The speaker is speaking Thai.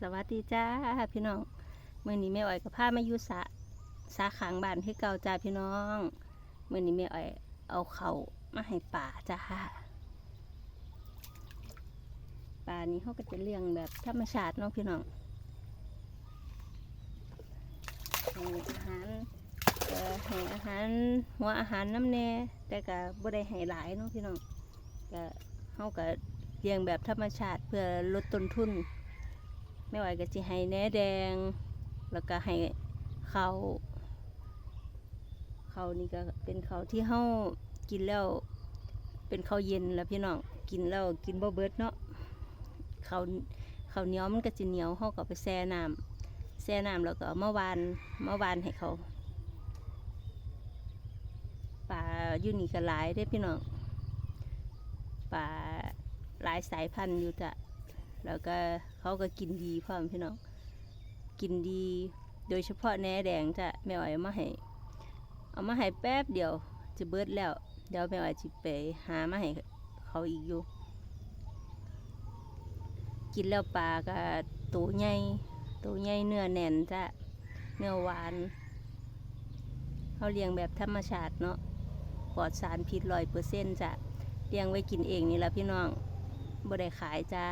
สวัสดีจ้าพี่น้องเมื่อนี้แม่อ้อยกับพามาอยู่สาสาขางบ้านที่เก่าจ้าพี่น้องเมื่อนี้แม่อ้อยเอาเขามาให้ป่าจ้าป่านี้เขาก็จะเลี้ยงแบบธรรมชาติเนาะพี่น้องให้อาหารเอ่อให้อาหารหัวอาหารน้ำแน่แต่ก็บ่ได้ให้หลายเนาะพี่น้องก็เขาก็เลี้ยงแบบธรรมชาติเพื่อลดต้นทุน ไม่ไหวก็จะให้แหนแดง แล้วก็ให้เขาเขานี่ก็เป็นเขาที่เฮากินแล้วเป็นข้าวเย็นแล้วพี่น้องกินแล้วกินบ่เบิดเนาะเขาเขาเหนียวมันก็จะเหนียวเฮาก็เอาไปแช่น้ำแช่น้ำแล้วก็เอามาวานมาวานให้เขาปลาอยู่นี่ก็หลายเด้พี่น้องปลาหลายสายพันธุ์อยู่จ้ะ แล้วก็เขาก็กินดีพร้อมพี่น้องกินดี โดยเฉพาะแหนแดงจะแม่อ้อยเอามาให้เอามาให้แป๊บเดียวจะเบิดแล้ว เดี๋ยวแม่อ้อยจะไปหามาให้เขาอีกอยู่ กินแล้วปลาก็ตัวใหญ่ตัวใหญ่เนื้อแน่นจ้ะเนื้อหวานเขาเลี้ยงแบบธรรมชาติเนาะปลอดสารพิษร้อยเปอร์เซ็นต์จ้ะเลี้ยงไว้กินเองนี่แหละพี่น้องบ่ได้ขายจ้า